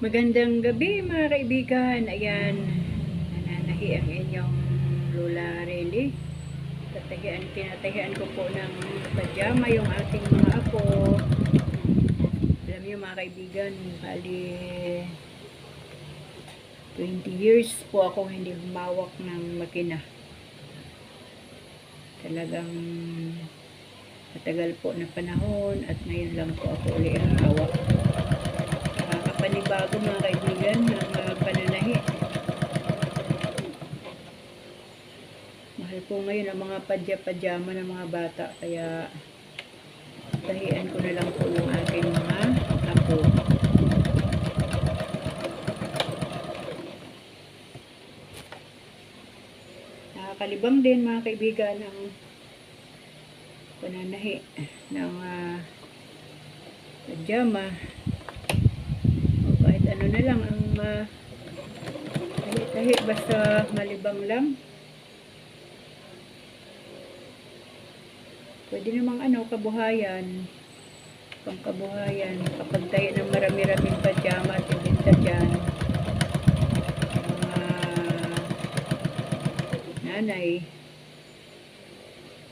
Magandang gabi mga kaibigan. Ayan, nananahi ang inyong Lola Rely. Tatahian, tinatahian ko po ng pajama yung ating mga apo. Alam niyo mga kaibigan, bali 20 years po akong hindi humawak ng makina. Talagang matagal po na panahon at ngayon lang po ako uli ang hawak nakakapanibago mga kaibigan ng uh, pananahi. Mahal po ngayon ang mga padya-padyama ng mga bata kaya tahian ko na lang po yung aking mga apo. Nakakalibang din mga kaibigan ng pananahi ng uh, padyama ano na lang ang uh, tahi-tahi basta malibang lang. Pwede namang ano kabuhayan. Pang kabuhayan kapag tayo ng marami-raming pajama at ibinta dyan. Mga nanay.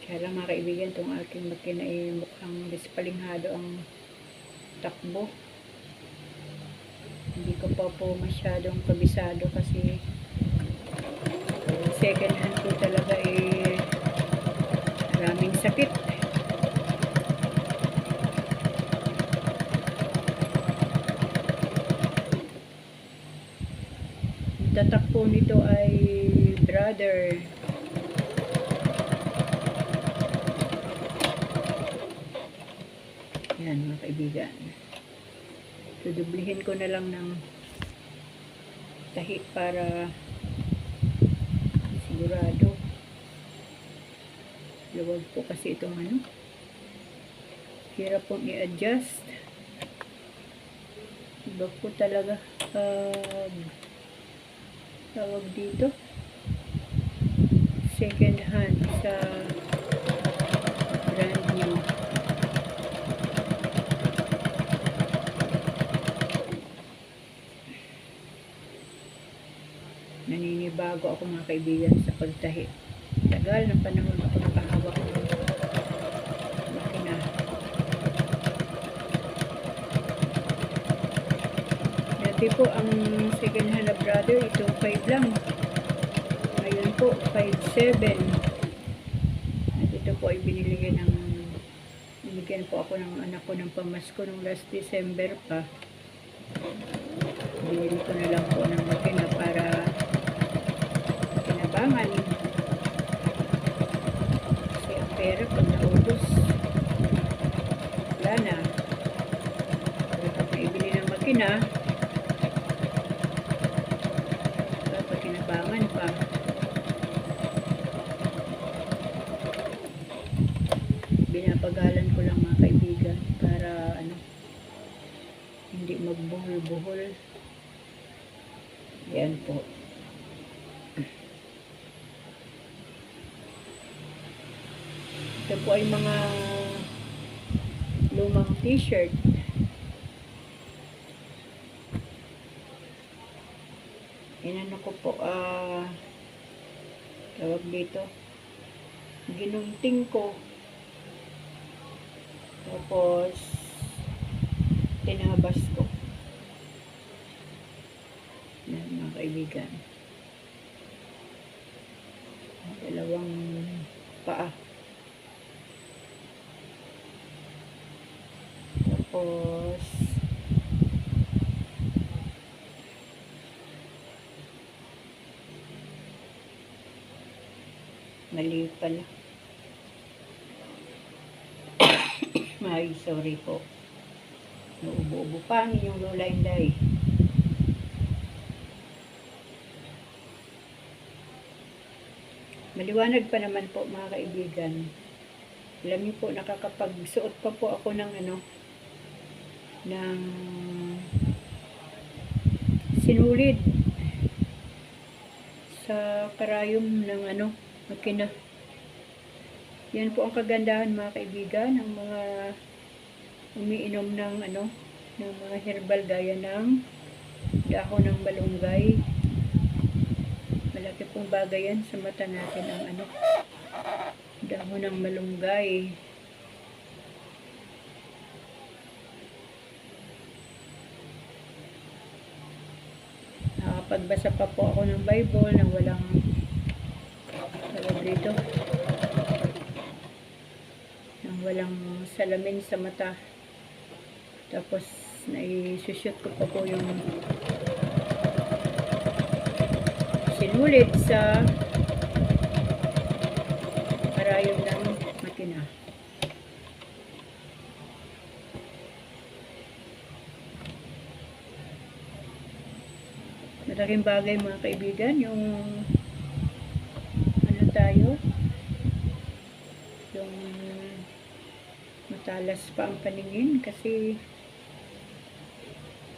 Kaya lang mga kaibigan itong aking makina ay mukhang dispalinghado ang takbo hindi ko pa po masyadong kabisado kasi second hand ko talaga eh maraming sakit. Tatak po nito ay brother. Yan mga kaibigan Dudublihin ko na lang ng tahi para sigurado. Luwag po kasi itong ano. Hirap pong i-adjust. Iba po talaga pag tawag dito. Second hand sa mga kaibigan sa pagtahi. Tagal ng panahon ako nakahawak ng makina. Dati po ang second hand na brother, ito 5 lang. Ngayon po, 5.7. At ito po ay binili ng binigyan po ako ng anak ko ng pamasko nung last December pa. Binili ko na lang po ng makina para kinabangan. Kasi ang pera pag naubos, wala na. Pero pag ng makina, dapat kinabangan pa. Binapagalan ko lang mga kaibigan para ano, hindi magbuhol-buhol. Yan po. Ito po ay mga lumang t-shirt. Inano ko po, ah, tawag dito, ginunting ko. Tapos, tinabas ko. Yan mga kaibigan. Dalawang paa. Tapos, mali pala. Ay, sorry po. Naubo-ubo pa ang inyong lola inday. Maliwanag pa naman po mga kaibigan. Alam niyo po, nakakapagsuot pa po ako ng ano, ng sinulid sa karayom ng ano, makina. Yan po ang kagandahan mga kaibigan, ng mga umiinom ng ano, ng mga herbal gaya ng dahon ng malunggay. Malaki pong bagay yan sa mata natin ang ano, dahon ng malunggay. Nakapagbasa pa po ako ng Bible na walang tawag dito nang walang salamin sa mata. Tapos, naisushoot ko pa po yung sinulid sa karayom ng makina. Malaking bagay mga kaibigan, yung ano tayo, yung matalas pa ang paningin kasi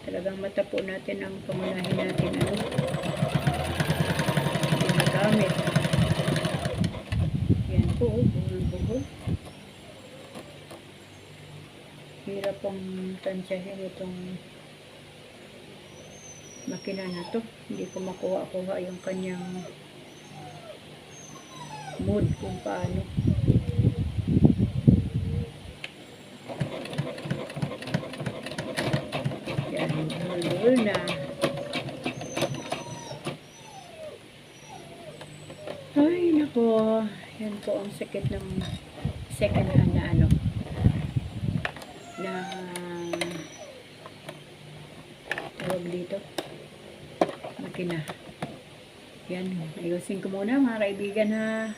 talagang mata po natin ang pangunahin natin ano? Ginagamit yan po oh, buhol-buhol hirap pong tansyahin itong makina na to. Hindi ko makuha-kuha yung kanyang mood kung paano Yan, bulbul na. Ay, nako. Yan po ang sakit ng second hand na ano. Na tawag dito. Makina. Yan, ayusin ko muna mga kaibigan ha.